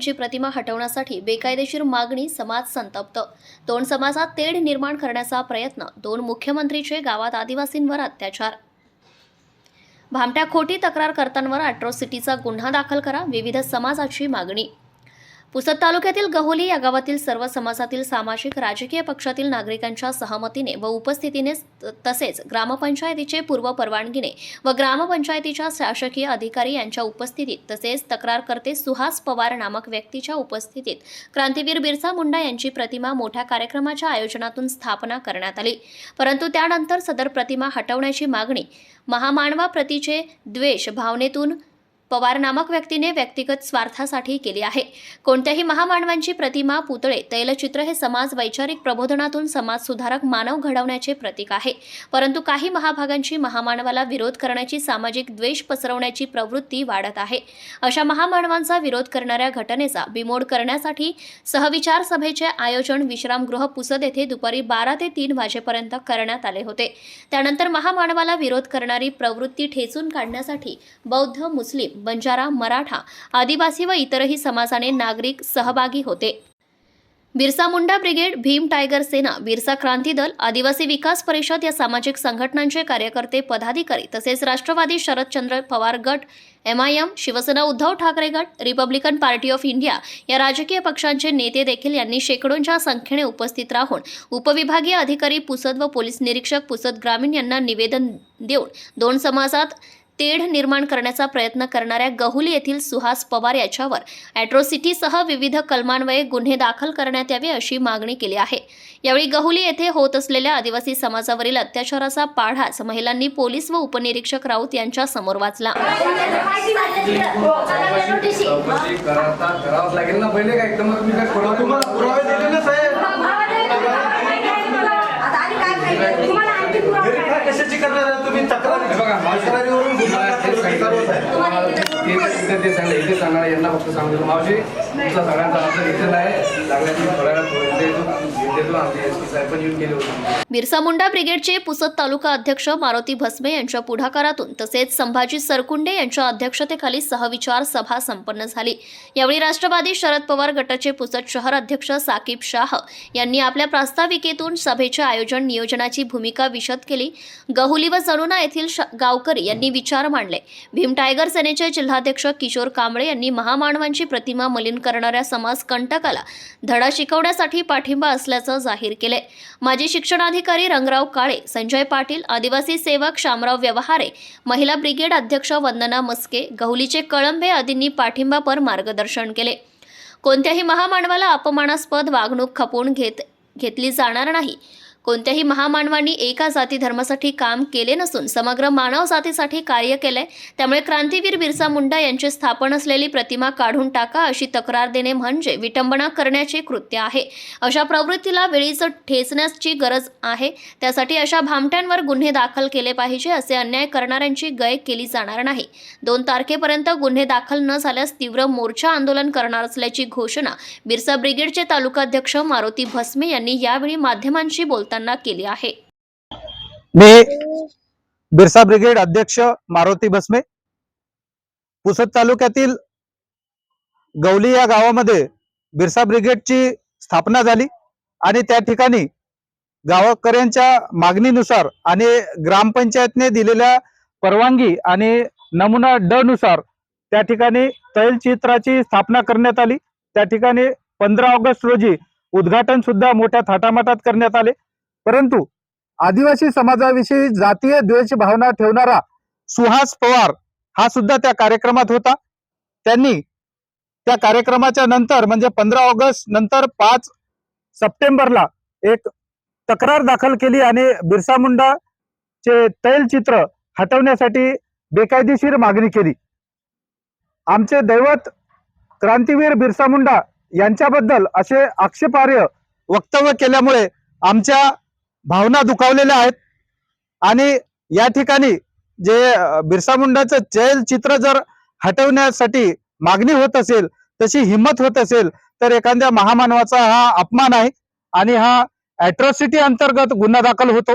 यांची प्रतिमा हटवण्यासाठी बेकायदेशीर मागणी समाज संतप्त. दोन समाजात तेढ निर्माण करण्याचा प्रयत्न दोन मुख्यमंत्रीचे गावात आदिवासींवर अत्याचार. भामट्या खोटी तक्रार करतांवर अॅट्रॉसिटीचा गुन्हा दाखल करा विविध समाजाची मागणी. पुसद तालुक्यातील गहोली या गावातील सर्व समाजातील सामाजिक राजकीय पक्षातील नागरिकांच्या सहमतीने व उपस्थितीने तसेच ग्रामपंचायतीचे पूर्व परवानगीने व ग्रामपंचायतीच्या शासकीय अधिकारी यांच्या उपस्थितीत तसेच तक्रारकर्ते सुहास पवार नामक व्यक्तीच्या उपस्थितीत क्रांतीवीर बिरसा मुंडा यांची प्रतिमा मोठ्या कार्यक्रमाच्या आयोजनातून स्थापना करण्यात आली. परंतु त्यानंतर सदर प्रतिमा हटवण्याची मागणी महामानवा प्रतीचे द्वेष भावनेतून पवार नामक व्यक्तीने व्यक्तिगत स्वार्थासाठी केली आहे. कोणत्याही महामानवांची प्रतिमा पुतळे तैलचित्र हे समाज वैचारिक प्रबोधनातून समाज सुधारक मानव घडवण्याचे प्रतीक आहे. परंतु काही महाभागांची महामानवाला विरोध करण्याची सामाजिक द्वेष पसरवण्याची प्रवृत्ती वाढत आहे. अशा महामानवांचा विरोध करणाऱ्या घटनेचा बिमोड करण्यासाठी सहविचार सभेचे आयोजन विश्रामगृह पुसद येथे दुपारी बारा ते तीन वाजेपर्यंत करण्यात आले होते. त्यानंतर महामानवाला विरोध करणारी प्रवृत्ती ठेचून काढण्यासाठी बौद्ध मुस्लिम बंजारा मराठा आदिवासी व इतरही समाजाने नागरिक सहभागी होते. बिरसा मुंडा ब्रिगेड भीम टायगर सेना बिरसा क्रांती दल आदिवासी विकास परिषद या सामाजिक संघटनांचे कार्यकर्ते पदाधिकारी तसेच राष्ट्रवादी शरदचंद्र पवार गट M I M Shiv Sena Uddhav Thackeray गट रिपब्लिकन पार्टी ऑफ इंडिया या राजकीय पक्षांचे नेते देखील यांनी शेकडोंच्या संख्येने उपस्थित राहून उपविभागीय अधिकारी पुसद व पोलीस निरीक्षक पुसद ग्रामीण यांना निवेदन देऊन दोन समाजात तेढ निर्माण करण्याचा प्रयत्न करणाऱ्या गहुली येथील सुहास पवार याच्यावर अॅट्रॉसिटीसह विविध कलमान्वये गुन्हे दाखल करण्यात यावे अशी मागणी केली आहे. यावेळी गहुली येथे होत असलेल्या आदिवासी समाजावरील अत्याचाराचा पाढाच महिलांनी पोलीस व उपनिरीक्षक राऊत यांच्या समोर वाचला. लागेल ना कशाची करणार आहे तुम्ही तक्रार हे बघा तक्रारीवरून गुन्हा दाखल करत आहे. ते सांगणार यांना फक्त सांगितलं मावशी तुमचा सगळ्यांचा आमचा घेतलेला आहे. लागल्याची थोड्या येतो आमचे एस पी साहेब पण येऊन गेले होते. बिरसा मुंडा ब्रिगेडचे पुसद तालुका अध्यक्ष मारुती भस्मे यांच्या पुढाकारातून तसेच संभाजी सरकुंडे यांच्या अध्यक्षतेखाली सहविचार सभा संपन्न झाली. यावेळी राष्ट्रवादी शरद पवार गटाचे पुसद शहर अध्यक्ष साकीब शाह यांनी आपल्या प्रास्ताविकेतून सभेच्या आयोजन नियोजनाची भूमिका विशद केली. गहुली व जनुना येथील श- गावकरी यांनी विचार मांडले. भीम टायगर सेनेचे जिल्हाध्यक्ष किशोर कांबळे यांनी महामानवांची प्रतिमा मलिन करणाऱ्या समाज कंटकाला धडा शिकवण्यासाठी पाठिंबा असल्याचं जाहीर केले माजी शिक्षणाधिकारी रंगराव काळे संजय पाटील आदिवासी सेवक शामराव व्यवहारे महिला ब्रिगेड अध्यक्ष वंदना मस्के गहुलीचे कळंबे आदींनी पाठिंबापर मार्गदर्शन केले. कोणत्याही महामानवाला अपमानास्पद वागणूक खपवून घेत घेतली जाणार नाही. कोणत्याही महामानवांनी एका जाती धर्मासाठी काम केले नसून समग्र मानव जातीसाठी कार्य केले त्यामुळे क्रांतीवीर बिरसा मुंडा यांची स्थापन असलेली प्रतिमा काढून टाका अशी तक्रार देणे म्हणजे विटंबना करण्याचे कृत्य आहे. अशा प्रवृत्तीला वेळीच ठेचण्याची गरज आहे. त्यासाठी अशा भामट्यांवर गुन्हे दाखल केले पाहिजे असे अन्याय करणाऱ्यांची गय केली जाणार नाही. दोन तारखेपर्यंत गुन्हे दाखल न झाल्यास तीव्र मोर्चा आंदोलन करणार असल्याची घोषणा बिरसा ब्रिगेडचे तालुकाध्यक्ष मारुती भस्मे यांनी यावेळी माध्यमांशी बोलताना केली आहे. मी बिरसा ब्रिगेड अध्यक्ष मारुती भस्मे. पुसद तालुक्यातील गवली या गावामध्ये बिरसा ब्रिगेडची स्थापना झाली आणि त्या ठिकाणी गावकऱ्यांच्या मागणीनुसार आणि ग्रामपंचायतने दिलेल्या परवानगी आणि नमुना ड नुसार त्या ठिकाणी तैलचित्राची स्थापना करण्यात आली. त्या ठिकाणी पंधरा ऑगस्ट रोजी उद्घाटन सुद्धा मोठ्या थाटामाटात करण्यात आले. परंतु आदिवासी समाजाविषयी जातीय द्वेष भावना ठेवणारा सुहास पवार हा सुद्धा त्या कार्यक्रमात होता. त्यांनी त्या कार्यक्रमाच्या नंतर म्हणजे पंधरा ऑगस्ट नंतर पाच सप्टेंबरला एक तक्रार दाखल केली आणि बिरसा मुंडा चे तैलचित्र हटवण्यासाठी बेकायदेशीर मागणी केली. आमचे दैवत क्रांतीवीर बिरसा मुंडा यांच्याबद्दल असे आक्षेपार्ह वक्तव्य केल्यामुळे आमच्या भावना दुखावलेल्या आहेत. आणि या ठिकाणी जे बिरसा मुंडाचं जैल चित्र जर हटवण्यासाठी मागणी होत असेल तशी हिंमत होत असेल तर एखाद्या महामानवाचा हा अपमान आहे आणि हा अॅट्रॉसिटी अंतर्गत गुन्हा दाखल होतो.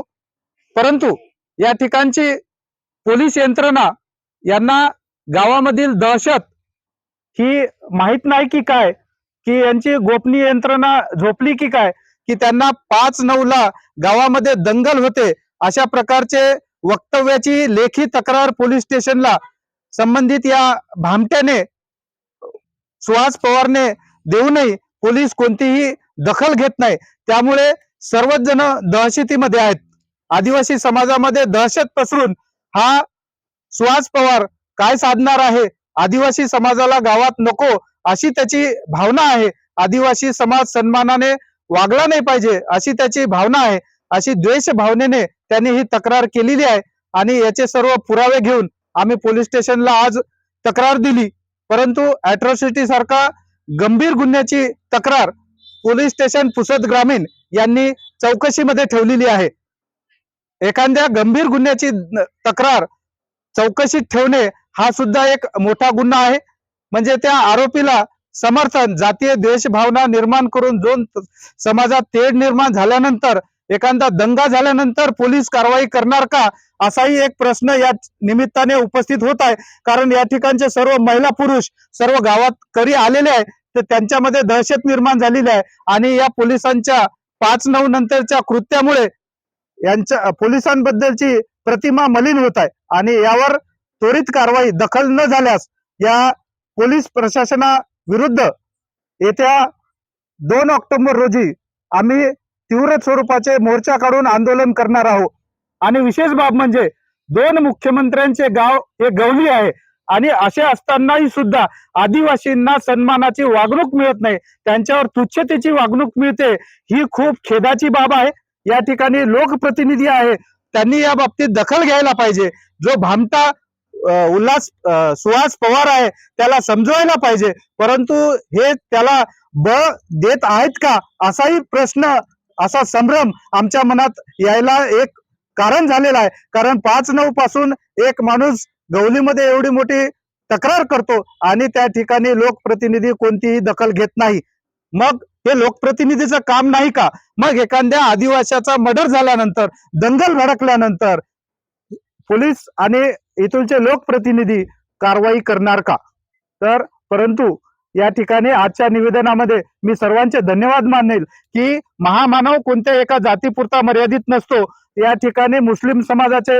परंतु या ठिकाणची पोलीस यंत्रणा यांना गावामधील दहशत ही माहीत नाही की काय की यांची गोपनीय यंत्रणा झोपली की काय की त्यांना पाच नऊला गावामध्ये दंगल होते. अशा प्रकारचे वक्तव्याची लेखी तक्रार पोलीस स्टेशनला संबंधित या भामट्याने सुहास पवारने देऊनही पोलीस कोणतीही दखल घेत नाही. त्यामुळे सर्वच जण दहशतीमध्ये आहेत. आदिवासी समाजामध्ये दहशत पसरून हा सुहास पवार काय साधणार आहे? आदिवासी समाजाला गावात नको अशी त्याची भावना आहे. आदिवासी समाज सन्मानाने वागला नाही पाहिजे अशी त्याची भावना आहे अशी द्वेष भावनेने त्यांनी ही तक्रार केलेली आहे. आणि याचे सर्व पुरावे घेऊन आम्ही पोलीस स्टेशनला आज तक्रार दिली. परंतु अॅट्रॉसिटी सारखा गंभीर गुन्ह्याची तक्रार पोलीस स्टेशन पुसद ग्रामीण यांनी चौकशीमध्ये ठेवलेली आहे. एखाद्या गंभीर गुन्ह्याची तक्रार चौकशीत ठेवणे हा सुद्धा एक मोठा गुन्हा आहे. म्हणजे त्या आरोपीला समर्थन जातीय देशभावना निर्माण करून जो समाजात तेढ निर्माण झाल्यानंतर एखादा दंगा झाल्यानंतर पोलीस कारवाई करणार का? असाही एक प्रश्न या निमित्ताने उपस्थित होत आहे. कारण या ठिकाणचे सर्व महिला पुरुष सर्व गावात करी आलेले आहे तर त्यांच्यामध्ये दहशत निर्माण झालेली आहे. आणि या पोलिसांच्या पाच नऊ नंतरच्या कृत्यामुळे यांच्या पोलिसांबद्दलची प्रतिमा मलिन होत आहे. आणि यावर त्वरित कारवाई दखल न झाल्यास या पोलीस प्रशासना विरुद्ध येत्या दोन ऑक्टोबर रोजी आम्ही तीव्र स्वरूपाचे मोर्चा काढून आंदोलन करणार आहोत. आणि विशेष बाब म्हणजे दोन मुख्यमंत्र्यांचे गाव हे गवली आहे आणि असे असतानाही सुद्धा आदिवासींना सन्मानाची वागणूक मिळत नाही. त्यांच्यावर तुच्छतेची वागणूक मिळते ही खूप खेदाची बाब आहे. या ठिकाणी लोकप्रतिनिधी आहे. त्यांनी या बाबतीत दखल घ्यायला पाहिजे. जो भामटा उल्हास सुहास पवार आहे त्याला समजवायला पाहिजे. परंतु हे त्याला ब देत आहेत का असाही प्रश्न असा संभ्रम आमच्या मनात यायला एक कारण झालेलं आहे. कारण पाच नऊ पासून एक माणूस गवलीमध्ये एवढी मोठी तक्रार करतो आणि त्या ठिकाणी लोकप्रतिनिधी कोणतीही दखल घेत नाही. मग हे लोकप्रतिनिधीचं काम नाही का? मग एखाद्या आदिवासाचा मर्डर झाल्यानंतर दंगल भडकल्यानंतर पोलीस आणि इथूनचे लोकप्रतिनिधी कारवाई करणार का? तर परंतु या ठिकाणी आजच्या निवेदनामध्ये मी सर्वांचे धन्यवाद मानेल की महामानव कोणत्या एका जातीपुरता मर्यादित नसतो. या ठिकाणी मुस्लिम समाजाचे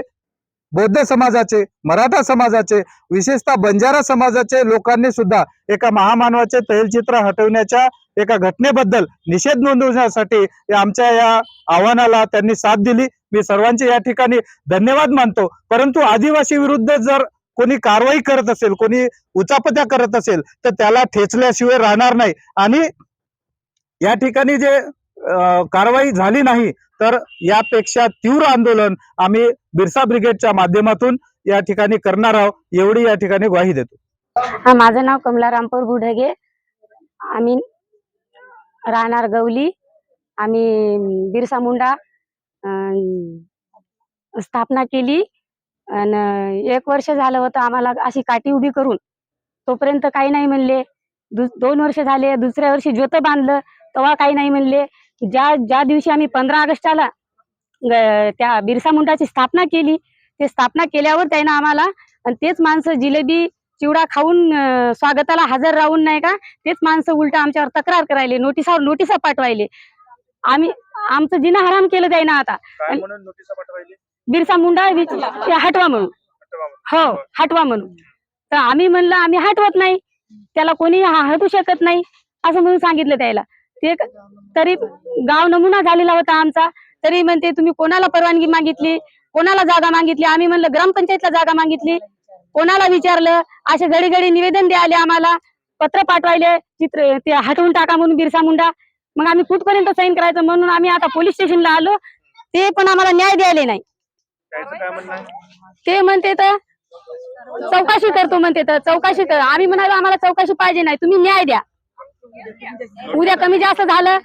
बौद्ध समाजाचे मराठा समाजाचे विशेषतः बंजारा समाजाचे लोकांनी सुद्धा एका महामानवाचे तैलचित्र हटवण्याच्या एका घटनेबद्दल निषेध नोंदवण्यासाठी आमच्या या आव्हानाला त्यांनी साथ दिली. मी सर्वांचे या ठिकाणी धन्यवाद मानतो. परंतु आदिवासी विरुद्ध जर कोणी कारवाई करत असेल कोणी उचापत्या करत असेल तर त्याला ठेचल्याशिवाय राहणार नाही. आणि या ठिकाणी जे कारवाई झाली नाही तर यापेक्षा तीव्र आंदोलन आम्ही बिरसा ब्रिगेडच्या माध्यमातून या ठिकाणी करणार आहोत. एवढी या ठिकाणी ग्वाही देतो. हा माझं नाव कमला रामपूर बुढगे. आम्ही राहणार गवली आम्ही बिरसा मुंडा स्थापना केली. आणि एक वर्ष झालं होतं आम्हाला अशी काठी उभी करून. तोपर्यंत काही नाही म्हणले. दोन वर्ष झाले दुसऱ्या वर्षी ज्योत बांधलं तेव्हा काही नाही म्हणले. ज्या ज्या दिवशी आम्ही पंधरा ऑगस्टाला त्या बिरसा मुंडाची स्थापना केली ते स्थापना केल्यावर त्यानं आम्हाला आणि तेच माणसं जिलेबी चिवडा खाऊन स्वागताला हजर राहून नाही का तेच माणसं उलट आमच्यावर तक्रार करायले नोटिसावर नोटिसा पाठवायले. आम्ही आमचं जिना हराम केलं त्यानं आता. बिरसा मुंडा हटवा म्हणून. हो हटवा म्हणून. तर आम्ही म्हणलं आम्ही हटवत नाही. त्याला कोणी हटू शकत नाही असं म्हणून सांगितलं त्याला. ते तरी गाव नमुना झालेला होता आमचा. तरी म्हणते तुम्ही कोणाला परवानगी मागितली? कोणाला जागा मागितली? आम्ही म्हणलं ग्रामपंचायतला जागा मागितली. कोणाला विचारलं? असे घडी घडी निवेदन द्यायले आम्हाला. पत्र पाठवायले चित्र ते हटवून टाका म्हणून बिरसा मुंडा. मग आम्ही कुठपर्यंत साईन करायचं म्हणून आम्ही आता पोलीस स्टेशनला आलो. ते पण आम्हाला न्याय द्यायले नाही? ते म्हणते तर चौकशी करतो म्हणते तर चौकशी कर. आम्ही म्हणालो आम्हाला चौकशी पाहिजे नाही. तुम्ही न्याय द्या. उद्या कमी जास्त झालं.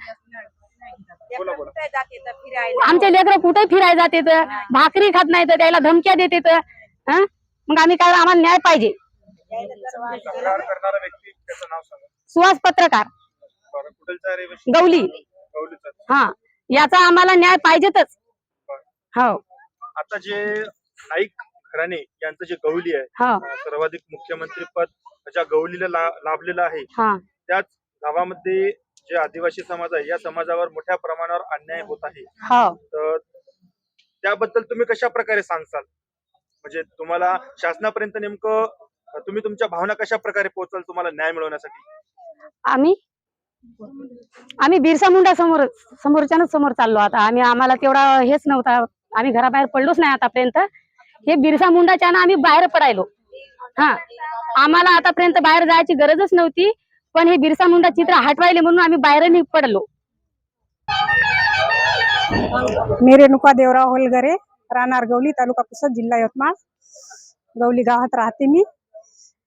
आमचे लेकर कुठे फिरायला जाते तर? भाकरी खात नाही तर त्याला धमक्या देते तर? हं? मग आम्ही काय आम्हाला न्याय पाहिजे. सुहास पत्रकार. गवली. हा याचा आम्हाला न्याय पाहिजेतच. हो. आता जे नाईक खराणे यांचं जे गवली आहे हा. सर्वाधिक मुख्यमंत्री पद ज्या गवलीला लाभलेलं आहे हा. त्याच गावामध्ये जे आदिवासी समाज आहे या समाजावर मोठ्या प्रमाणावर अन्याय होत आहे. हो. तर त्याबद्दल तुम्ही कशा प्रकारे सांगसाल? म्हणजे तुम्हाला शासनापर्यंत नेमकं तुम्ही तुमच्या भावना कशा प्रकारे पोहोचाल तुम्हाला न्याय मिळवण्यासाठी? आम्ही? आम्ही बिरसा मुंडा समोर समोरच्यानच समोर चाललो आता. आम्ही आम्हाला तेवढा हेच नव्हता. आम्ही घराबाहेर पडलोच नाही आतापर्यंत. हे बिरसा मुंडाच्या ना आम्ही बाहेर पडायलो. हा. आम्हाला आतापर्यंत बाहेर जायची गरजच नव्हती. पण हे बिरसा मुंडा चित्र हटवायले म्हणून आम्ही बाहेर पडलो. मी रेणुका देवराव होलगरे. राहणार गवली तालुका पुसद जिल्हा यवतमाळ. गवली गावात राहते मी.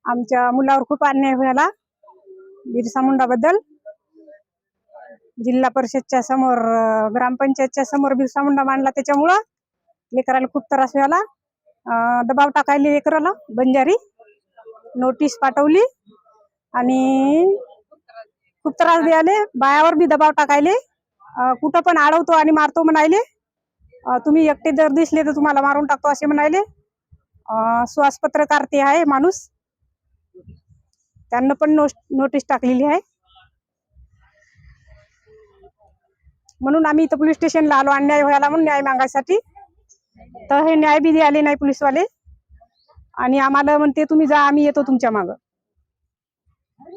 आमच्या मुलावर खूप अन्याय व्हायला. बिरसा मुंडाबद्दल जिल्हा परिषदच्या समोर ग्रामपंचायतच्या समोर बिरसा मुंडा मांडला त्याच्यामुळं लेकराला खूप त्रास व्हायला. दबाव टाकायले लेकराला. बंजारी. नोटीस पाठवली. आणि खूप त्रास द्यायले. बायावर बी दबाव टाकायले. कुठं पण अडवतो आणि मारतो म्हणायले. तुम्ही एकटे जर दिसले तर तुम्हाला मारून टाकतो असे म्हणायले. अं, सुहास पत्रकार ते आहे माणूस. त्यांना पण नो नोटीस टाकलेली आहे. म्हणून आम्ही इथं पोलीस स्टेशनला आलो अन्याय व्हायला म्हणून न्याय मागायसाठी. तर हे न्याय बी आले नाही पोलीसवाले. आणि आम्हाला म्हणते तुम्ही जा आम्ही येतो तुमच्या मागं.